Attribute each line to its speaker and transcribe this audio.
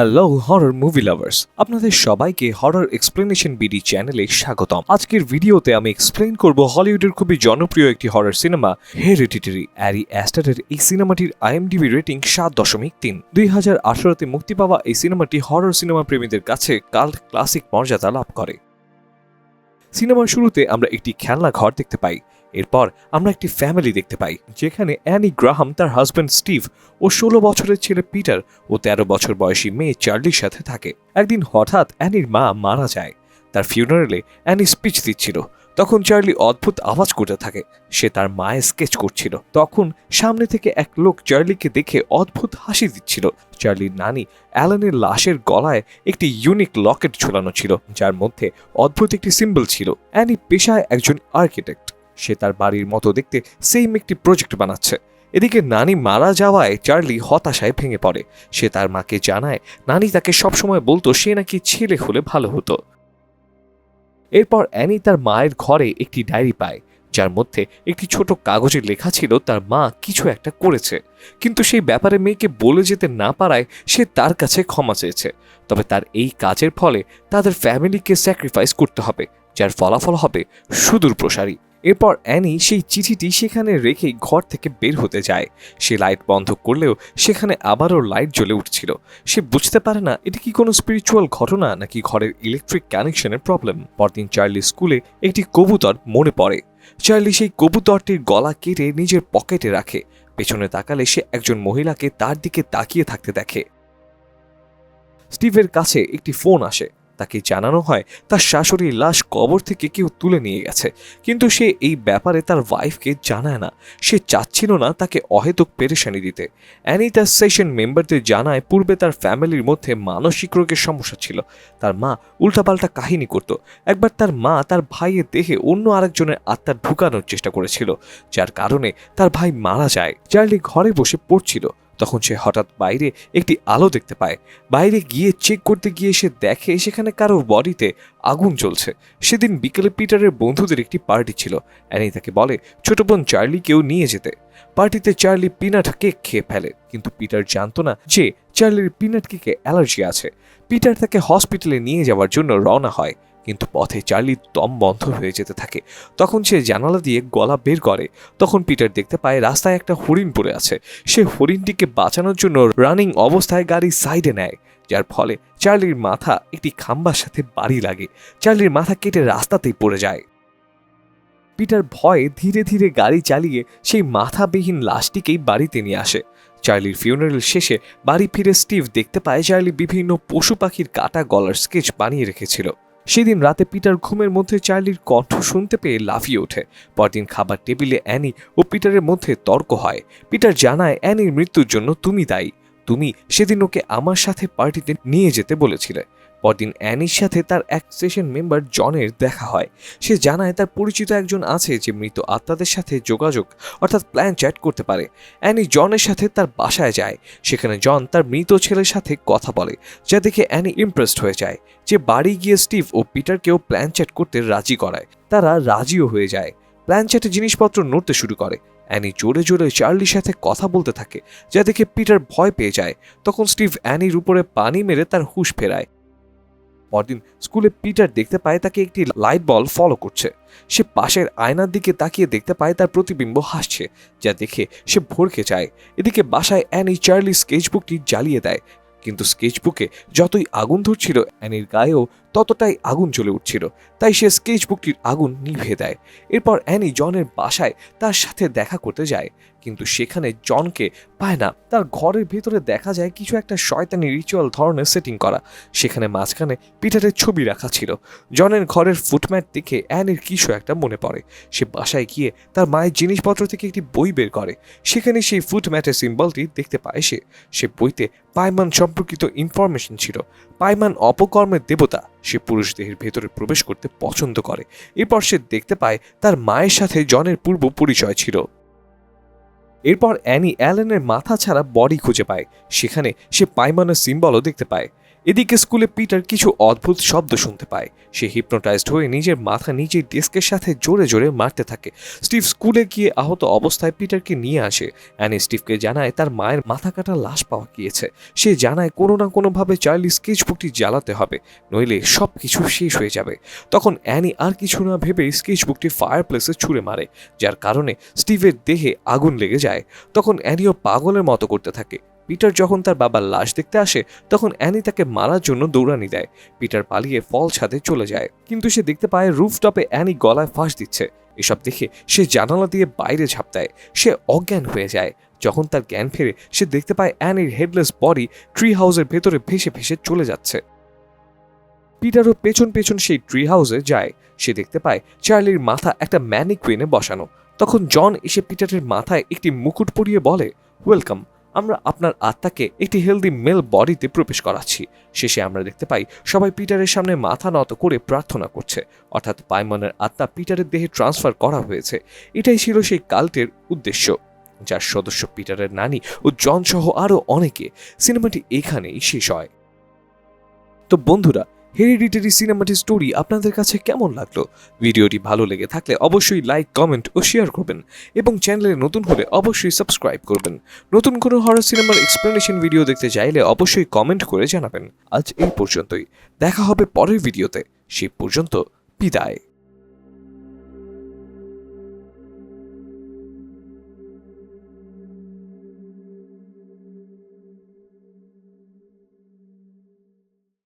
Speaker 1: Hello horror movie lovers আপনাদের সবাইকে horror explanation BD চ্যানেলে স্বাগতম। আজকের ভিডিওতে আমি এক্সপ্লেন করব হলিউডের খুবই জনপ্রিয় একটি হরর সিনেমা হেরিডিটারি অ্যারি অ্যাস্টারের এই সিনেমাটির আইএমডিবি রেটিং সাত দশমিক তিন। দুই হাজার আঠারোতে মুক্তি পাওয়া এই সিনেমাটি হরর সিনেমা প্রেমীদের কাছে কাল্ট ক্লাসিক মর্যাদা লাভ করে। সিনেমার শুরুতে আমরা একটি খেলনা ঘর দেখতে পাই। এরপর আমরা একটি ফ্যামিলি দেখতে পাই, যেখানে অ্যানি গ্রাহাম তার হাজব্যান্ড স্টিভ ও ষোলো বছরের ছেলে পিটার ও তেরো বছর বয়সী মেয়ে চার্লির সাথে থাকে। একদিন হঠাৎ অ্যানির মা মারা যায়। তার ফিউনারেলে অ্যানি স্পিচ দিচ্ছিল। তখন চার্লি অদ্ভুত আওয়াজ করতে থাকে। সে তার মায়ের স্কেচ করছিল। তখন সামনে থেকে এক লোক চার্লিকে দেখে অদ্ভুত হাসি দিচ্ছিল। চার্লির নানি অ্যালানের লাশের গলায় একটি ইউনিক লকেট ঝুলানো ছিল, যার মধ্যে অদ্ভুত একটি সিম্বল ছিল। অ্যানি পেশায় একজন আর্কিটেক্ট সে তার বাড়ির মতো দেখতে সেম একটি প্রজেক্ট বানাচ্ছে। এদিকে নানি মারা যাওয়ায় চার্লি হতাশায় ভেঙে পড়ে। সে তার মাকে জানায়, নানি তাকে সবসময় বলতো সে নাকি ছেলে হলে ভালো হতো। এরপর অ্যানি তার মায়ের ঘরে একটি ডায়েরি পায়, যার মধ্যে একটি ছোট কাগজে লেখা ছিল তার মা কিছু একটা করেছে। কিন্তু সেই ব্যাপারে মেয়েকে বলে যেতে না পারায় সে তার কাছে ক্ষমা চেয়েছে। তবে তার এই কাজের ফলে তাদের ফ্যামিলিকে স্যাক্রিফাইস করতে হবে, যার ফলাফল হবে সুদূর প্রসারী এরপর অ্যানি সেই চিঠিটি সেখানে রেখেই ঘর থেকে বের হতে যায়। সে লাইট বন্ধ করলেও সেখানে আবারও লাইট জ্বলে উঠছিল। সে বুঝতে পারে না, এটি কি কোনো স্পিরিচুয়াল ঘটনা নাকি ঘরের ইলেকট্রিক কানেকশনের প্রবলেম পরদিন চার্লি স্কুলে একটি কবুতর মনে পড়ে। চার্লি সেই কবুতরটির গলা কেটে নিজের পকেটে রাখে। পেছনে তাকালে সে একজন মহিলাকে তার দিকে তাকিয়ে থাকতে দেখে। স্টিভের কাছে একটি ফোন আসে। তাকে জানানো হয়, তার শাশুড়ির লাশ কবর থেকে কেউ তুলে নিয়ে গেছে। কিন্তু সে এই ব্যাপারে তার ওয়াইফকে জানায় না। সে চাচ্ছিল না তাকে অহেতুক পেরেশানি দিতে। অ্যানি তার সেশন মেম্বারদের জানায়, পূর্বে তার ফ্যামিলির মধ্যে মানসিক রোগের সমস্যা ছিল। তার মা উল্টাপাল্টা কাহিনী করত। একবার তার মা তার ভাইয়ের দেহে অন্য আরেকজনের আত্মা ঢুকানোর চেষ্টা করেছিল, যার কারণে তার ভাই মারা যায়। চার্লি ঘরে বসে পড়ছিল। তখন সে হঠাৎ বাইরে একটি আলো দেখতে পায়। বাইরে গিয়ে চেক করতে গিয়ে সে দেখে সেখানে কারও বডিতে আগুন জ্বলছে। সেদিন বিকেলে পিটারের বন্ধুদের একটি পার্টি ছিল। অ্যানি তাকে বলে, ছোট বোন চার্লিকেও নিয়ে যেতে। পার্টিতে চার্লি পিনাট কেক খেয়ে ফেলে। কিন্তু পিটার জানতো না যে চার্লির পিনাট কেকে অ্যালার্জি আছে। পিটার তাকে হসপিটালে নিয়ে যাওয়ার জন্য রওনা হয়। কিন্তু পথে চার্লির দম বন্ধ হয়ে যেতে থাকে। তখন সে জানালা দিয়ে গলা বের করে। তখন পিটার দেখতে পায় রাস্তায় একটা হরিণ পড়ে আছে। সে হরিণটিকে বাঁচানোর জন্য রানিং অবস্থায় গাড়ি সাইডে নেয়, যার ফলে চার্লির মাথা একটি খাম্বার সাথে বাড়ি লাগে। চার্লির মাথা কেটে রাস্তাতেই পড়ে যায়। পিটার ভয়ে ধীরে ধীরে গাড়ি চালিয়ে সেই মাথাবিহীন লাশটিকেই বাড়িতে নিয়ে আসে। চার্লির ফিউনারেল শেষে বাড়ি ফিরে স্টিভ দেখতে পায় চার্লি বিভিন্ন পশু পাখির কাটা গলার স্কেচ বানিয়ে রেখেছিল। সেদিন রাতে পিটার ঘুমের মধ্যে চার্লির কণ্ঠ শুনতে পেয়ে লাফিয়ে ওঠে। পরদিন খাবার টেবিলে অ্যানি ও পিটারের মধ্যে তর্ক হয়। পিটার জানায়, অ্যানির মৃত্যুর জন্য তুমি দায়ী। তুমি সেদিন ওকে আমার সাথে পার্টিতে নিয়ে যেতে বলেছিলে। পরদিন অ্যানির সাথে তার এক সেশন মেম্বার জনের দেখা হয়। সে জানায় তার পরিচিত একজন আছে যে মৃত আত্মাদের সাথে যোগাযোগ অর্থাৎ প্ল্যান চ্যাট করতে পারে। অ্যানি জনের সাথে তার বাসায় যায়। সেখানে জন তার মৃত ছেলের সাথে কথা বলে, যা দেখে অ্যানি ইমপ্রেসড হয়ে যায় যে বাড়ি গিয়ে স্টিভ ও পিটারকেও প্ল্যান চ্যাট করতে রাজি করায়। তারা রাজিও হয়ে যায়। প্ল্যান চ্যাটে জিনিসপত্র নড়তে শুরু করে। অ্যানি জোরে জোরে চার্লির সাথে কথা বলতে থাকে, যা দেখে পিটার ভয় পেয়ে যায়। তখন স্টিভ অ্যানির উপরে পানি মেরে তার হুশ ফেরায়। পরদিন স্কুলে পিটার দেখতে পায় তাকে একটি লাইট বল ফলো করছে। সে পাশের আয়নার দিকে তাকিয়ে দেখতে পায় তার প্রতিবিম্ব হাসছে, যা দেখে সে ভরকে যায়। এদিকে বাসায় অ্যানি চার্লি স্কেচবুকটি জ্বালিয়ে দেয়। কিন্তু স্কেচবুকে যতই আগুন ধরছিল, অ্যানির গায়েও ততটাই আগুন জ্বলে উঠছিল। তাই সে স্কেচবুকটির আগুন নিভে দেয়। এরপর অ্যানি জনের বাসায় তার সাথে দেখা করতে যায়। কিন্তু সেখানে জনকে পায় না। তার ঘরের ভেতরে দেখা যায় কিছু একটা শয়তানি রিচুয়াল ধরনের সেটিং করা। সেখানে মাঝখানে পিটারের ছবি রাখা ছিল। জনের ঘরের ফুটম্যাট দেখে অ্যানির কিছু একটা মনে পড়ে। সে বাসায় গিয়ে তার মায়ের জিনিসপত্র থেকে একটি বই বের করে। সেখানে সেই ফুটম্যাটের সিম্বলটি দেখতে পায় সে। সে বইতে পাইমান সম্পর্কিত ইনফরমেশন ছিল। পাইমান অপকর্মের দেবতা। সে পুরুষ দেহের ভেতরে প্রবেশ করতে পছন্দ করে। এরপর সে দেখতে পায় তার মায়ের সাথে জনের পূর্ব পরিচয় ছিল। এরপর অ্যানি অ্যালেনের মাথা ছাড়া বডি খুঁজে পায়। সেখানে সে পাইমানের সিম্বলও দেখতে পায়। এদিকে স্কুলে পিটার কিছু অদ্ভুত শব্দ শুনতে পায়। সে হিপনোটাইজড হয়ে নিজের মাথা নিজের ডেস্কের সাথে জোরে জোরে মারতে থাকে। স্টিভ স্কুলে গিয়ে আহত অবস্থায় পিটারকে নিয়ে আসে। অ্যানি স্টিভকে জানায় তার মায়ের মাথা কাটা লাশ পাওয়া গিয়েছে। সে জানায় কোনো না কোনোভাবে চার্লি স্কেচবুকটি জ্বালাতে হবে, নইলে সব কিছু শেষ হয়ে যাবে। তখন অ্যানি আর কিছু না ভেবে স্কেচবুকটি ফায়ার প্লেসে ছুঁড়ে মারে, যার কারণে স্টিভের দেহে আগুন লেগে যায়। তখন অ্যানিও পাগলের মতো করতে থাকে। পিটার যখন তার বাবার লাশ দেখতে আসে, তখন অ্যানি তাকে মারার জন্য দৌড়ানি দেয়। পিটার পালিয়ে ফল ছাদে চলে যায়। কিন্তু সে দেখতে পায় রুফটপে অ্যানি গলায় ফাঁস দিচ্ছে। এসব দেখে সে জানালা দিয়ে বাইরে ঝাঁপ দেয়। সে অজ্ঞান হয়ে যায়। যখন তার জ্ঞান ফেরে, সে দেখতে পায় অ্যানির হেডলেস বডি ট্রি হাউসের ভেতরে ভেসে ভেসে চলে যাচ্ছে। পিটারও পেছন পেছন সেই ট্রি হাউসে যায়। সে দেখতে পায় চার্লির মাথা একটা ম্যানিকুইনে বসানো। তখন জন এসে পিটারের মাথায় একটি মুকুট পরিয়ে বলে ওয়েলকাম আমরা আপনার আত্মাকে একটি হেলদি মেল বডিতে প্রবেশ করাচ্ছি। শেষে আমরা দেখতে পাই, সবাই পিটারের সামনে মাথা নত করে প্রার্থনা করছে। অর্থাৎ পাইমনের আত্মা পিটারের দেহে ট্রান্সফার করা হয়েছে। এটাই ছিল সেই কাল্টের উদ্দেশ্য। যার সদস্য পিটারের নানি ও জন সহ আরও অনেকে। সিনেমাটি এখানেই শেষ হয়। তো বন্ধুরা হেরিডিটারি সিনেমাটির স্টোরি আপনাদের কাছে কেমন লাগল? ভিডিওটি ভালো লেগে থাকলে অবশ্যই লাইক কমেন্ট ও শেয়ার করবেন এবং চ্যানেলে নতুন হলে অবশ্যই সাবস্ক্রাইব করবেন। নতুন কোনো হরর সিনেমার এক্সপ্লেনেশন ভিডিও দেখতে চাইলে অবশ্যই কমেন্ট করে জানাবেন। আজ এই পর্যন্তই। দেখা হবে পরের ভিডিওতে সে পর্যন্ত বিদায়।